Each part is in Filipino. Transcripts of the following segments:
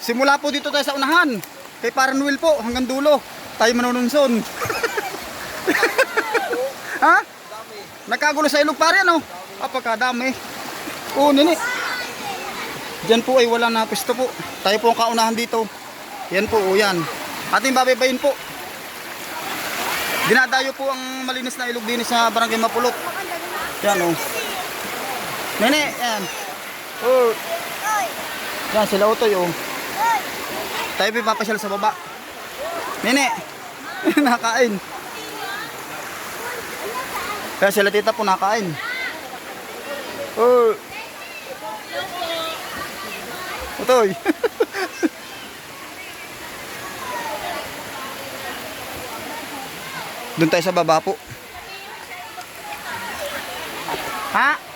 Simula po dito tayo sa unahan. Kay Paranuel po hanggang dulo. Tayo manununson. ha? Nagkagulo sa ilog pare ano? Apakadami. Oo, nini. Diyan po ay wala na pwesto po. Tayo po ang kaunahan dito. Yan po, o yan. Ating babaybayin po. Dinadayo po ang malinis na ilog din sa Barangay Mapulok. Yan o. Nene, yan. Oh. Yan sila utoy o. Tayo po papasyal sa baba. Nene, nakain. Kaya sila tita po nakain. Oh. Utoy. Doon tayo sa baba po. Ha?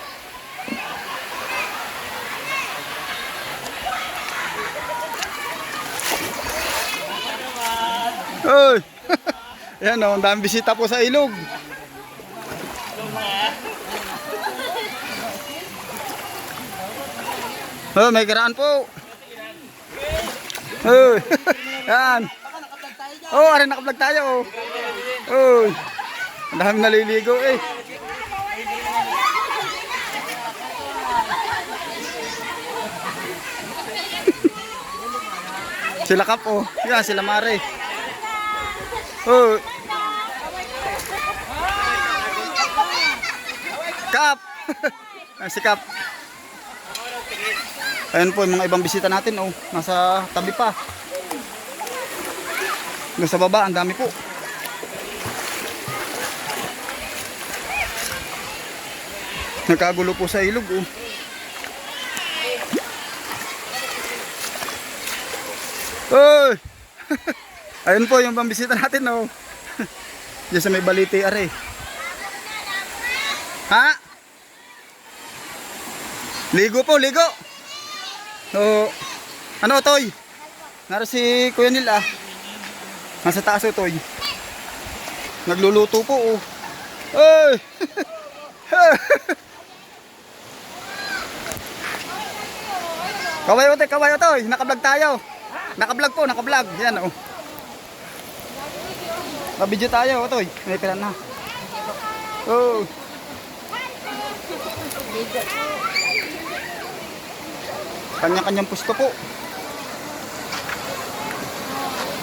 Oy! Ayan o, ang daming bisita po sa ilog. Oh, may karaan po. Oy! Yan. Oh, arin nakablog tayo. oh. Oy! Ang dami naliligo eh. sila Kap oh. Yan, sila Mare. Oh. Kap. Si Kap. Ayan po yung mga ibang bisita natin oh. Nasa tabi pa. Nasa baba, ang dami po. Nagkagulo po sa ilog oh. Oy! Ayun po yung pambisita natin oh. Diyan sa may baliti are. Ha? Ligo po, ligo. So, ano toy? Nara si Kuya Nil ah. Nasa taas o toy. Nagluluto po oh. Oy! Kawayo te, kawayo toy. Nakablog tayo. Nakablog po, nakablog. Yan oh. Mabidyo tayo, otoy. May pera na. Oh. Kanya-kanyang pusto po.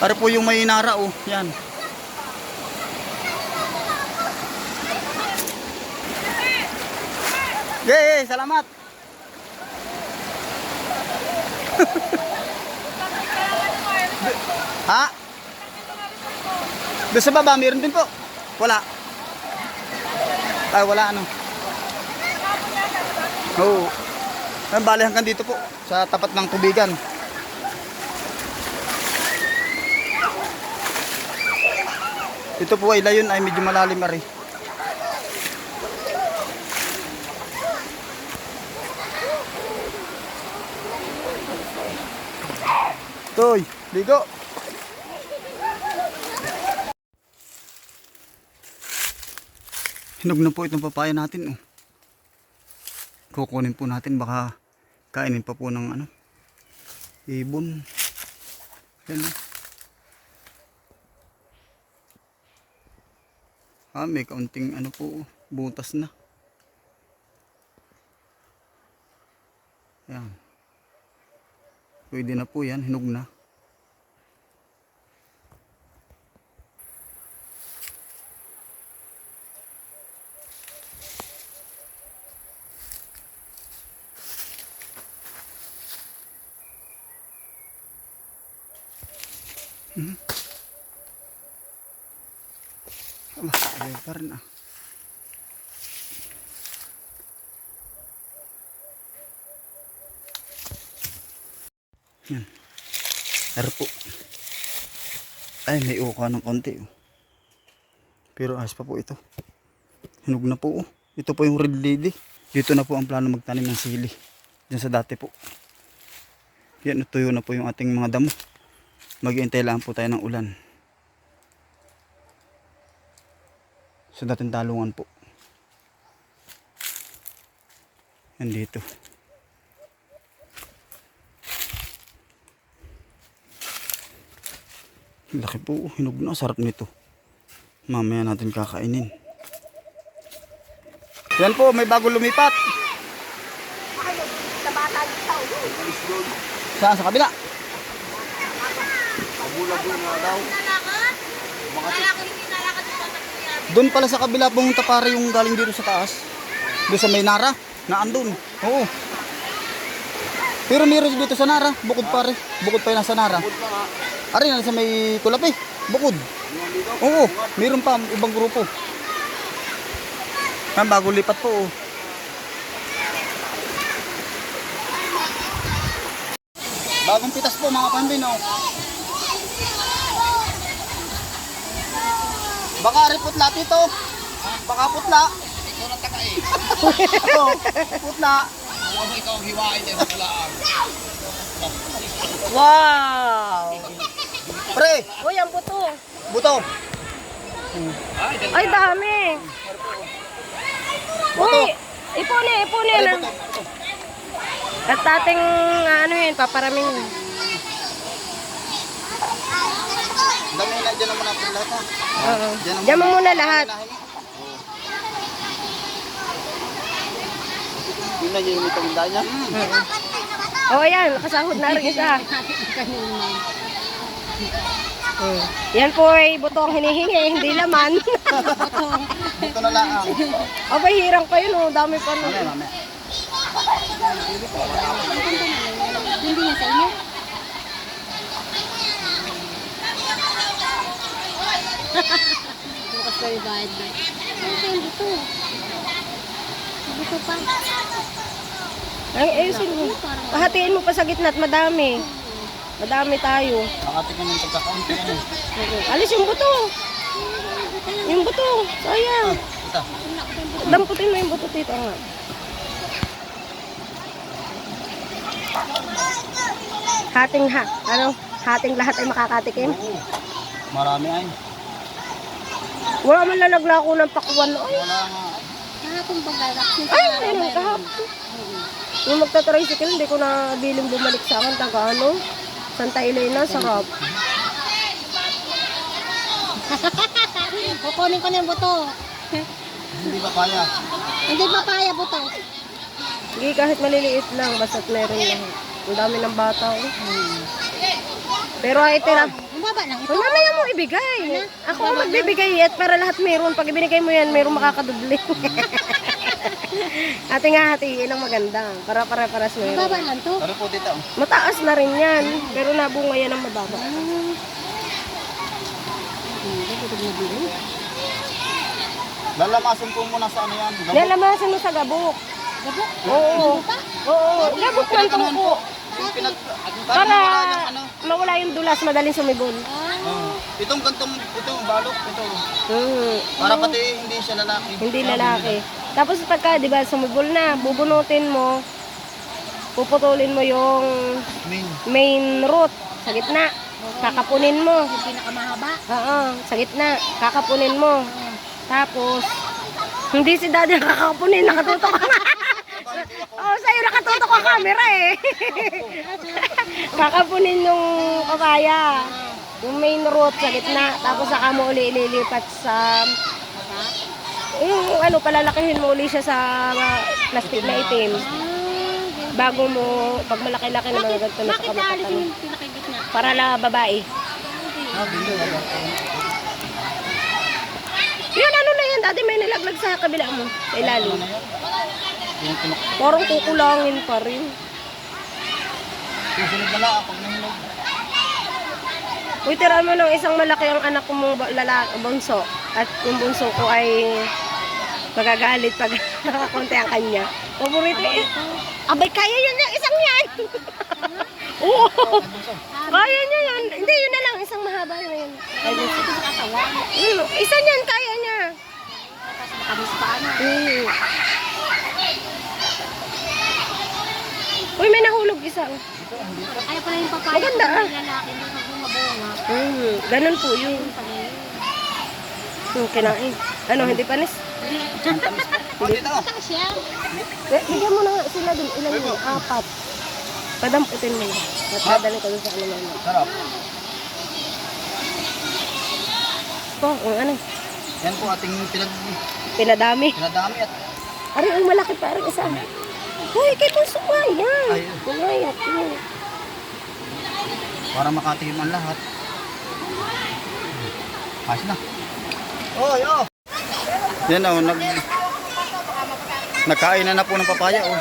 Para po yung may nara oh. Yan. Yay, salamat. Ha? Doon sa baba, meron din po. Wala. Ay, wala ano. Oo. Oh. Bali hanggang dito po, sa tapat ng tubigan. Ito po ay layon ay medyo malalim ari. Toy, ligo. Hinog na po itong papaya natin. Oh. Kukunin po natin baka kainin pa po ng ano. Ibon. Yan. oh. Ah, may kaunting ano po, butas na. Yan. Pwede na po yan, hinog na. Aba, ayun pa rin ah. Yan. Pero po. Ay, may uka ng konti. Oh. Pero ayos pa po ito. Hinog na po. Oh. Ito po yung red lady. Dito na po ang plano magtanim ng sili. Diyan sa dati po. Yan, tuyo na po yung ating mga damo. Maghihintay lang po tayo ng ulan. Sa so, dating talungan po. Yan dito. Laki po. Hinog na. Sarap nito. Mamaya natin kakainin. Yan po. May bago lumipat. Saan? Sa kabila. Doon pala sa kabila pumunta pare yung galing dito sa taas. Doon sa may Nara, na andun. Oo. Pero meron dito sa Nara, bukod pare. Bukod pa yun nasa Nara. Ari na sa may kulapi, bukod. Oo, meron pa ibang grupo. Yan, bago lipat po. oh. Bagong pitas po mga pambin, oh. Baka riputla dito. Baka putla. Ikaw na taga eh. Oo, putla. Alam mo ikaw hiwain sa kulaan. Wow! Pre, Uy, ang buto. buto. Ay, dami. Uy, ipone, ipone buto. At ating, ano yun, paparaming. Dami na dyan naman natin lahat ha. Oo. Diyan mo muna lahat. Yun na yung itong daan niya. O, oh, ayan, nakasahod na rin isa. Hmm. Yan po ay buto ang hinihingi, hindi laman. Ito na lang. Abay, hirang yun, oh. dami pa Mamaya, nun. mamaya. Hindi niya sa inyo? Yung ba? Ano kayo dito? Dito pa. Ay, ayusin mo. Pahatiin mo pa sa gitna at madami. Madami tayo. Nakatikin yung pagkakaunti yan eh. Alis yung buto. Yung buto. Sayang. Ito. Damputin mo yung buto dito nga. Hating ha, ano, hating lahat ay makakatikim. Oo. Marami ay. Wala man lalagla ako ng pakwan. Ay, Wala nga. Kahapon ba galaksin ay, meron kahapon. Yung magta-tricycle, hindi ko na biling bumalik sa akin. Taga ano? Santa Elena, sarap. Kukunin ko na yung buto. Hindi ba kaya? Hindi papaya buto. Sige, kahit maliliit lang, basta't meron lang. Ang dami ng bata. Oh. Pero ay tira. Ang baba lang ito. Mamaya mo ibigay. Ako ang magbibigay at para lahat meron. Pag ibinigay mo yan, meron makakadubli. Ate nga hatiin ang maganda. Para para paras Ang meron. baba lang to. Ano po dito? Mataas na rin yan. Pero nabunga yan ang mababa. Bilhin. Lalamasin po muna sa ano yan. Gamot. Lalamasin mo sa gabok. Gabok? Oo. Oo. Gabok man Pinaganon tungko. Para Para wala yung ano. mawala yung dulas, madaling sumibol. Ah. Itong kantong, ito, balok, ito. Hmm. Para pati hindi siya lalaki. Hindi lalaki. Tapos pagka, di ba, sumibol na, bubunutin mo, puputulin mo yung Main. main root sa gitna. Kakapunin mo. yung pinakamahaba. Oo, sa gitna. Kakapunin mo. Tapos, hindi si daddy ang kakapunin, nakatutok ka. Oo, sa'yo nakatutok ang camera eh. kakapunin yung papaya. Yung main root sa gitna. Tapos saka mo uli ililipat sa... Yung ano, palalakihin mo uli siya sa uh, plastic na itim. Bago mo, pag malaki-laki na mga ganito na yung pinakagitna? para la babae. Yan, ano na yan? Dati may nalaglag sa kabila mo. Sa ilalim. Parang kukulangin pa rin. Susunod na lang pag nahinog. Uy, tira mo ng isang malaki ang anak ko mong ba- lala, bunso. At yung bunso ko ay magagalit pag nakakonti ang kanya. Paborito eh. Abay, kaya yan yung isang yan. Oo. kaya niya yan. Hindi, yun na lang. Isang mahaba na katawan. mm, isa niyan, kaya niya. Tapos matamis pa ano. Mm. Uy, may nahulog isa. Kaya pala yung papaya. Maganda, ah. Yung lalaki, hindi magbunga-bunga. Mm, ganun po yun. Yung kinain. Ano, hindi panis? Siya? Eh, bigyan mo na nga sila dun. Ilan yun? Apat. Padamputin mo na. At dadalhin ko dun sa ano naman. Sarap. po kung ano. Yan po ating pinag Pinadami. pinadami at Ari, ang malaki pa rin isa. Hoy, kay nga yan. Ayun. Kumayat yun. para makatigim ang lahat. Ayos na. Oy, oh. Yan oh, nag... Nagkain na na po ng papaya oh.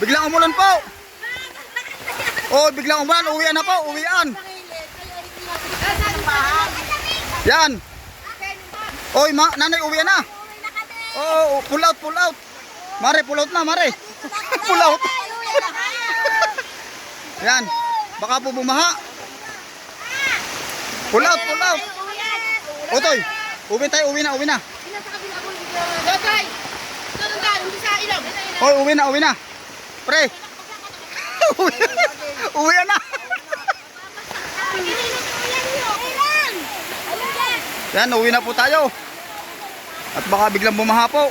Biglang umulan po. Oh, biglang umulan, uwian na po, uwian. Yan. Oy, ma, nanay uwian na. Oh, pull out, pull out. Mare, pull out na, mare. pull out. Yan. Baka po bumaha. Pull out, pull out. Otoy, uwi tayo, uwi na, uwi na. Dotay! Doon hindi sa ilong. Hoy, uwi na, uwi na. Pre. uwi, uwi na. Yan, uwi na po tayo. At baka biglang bumaha po.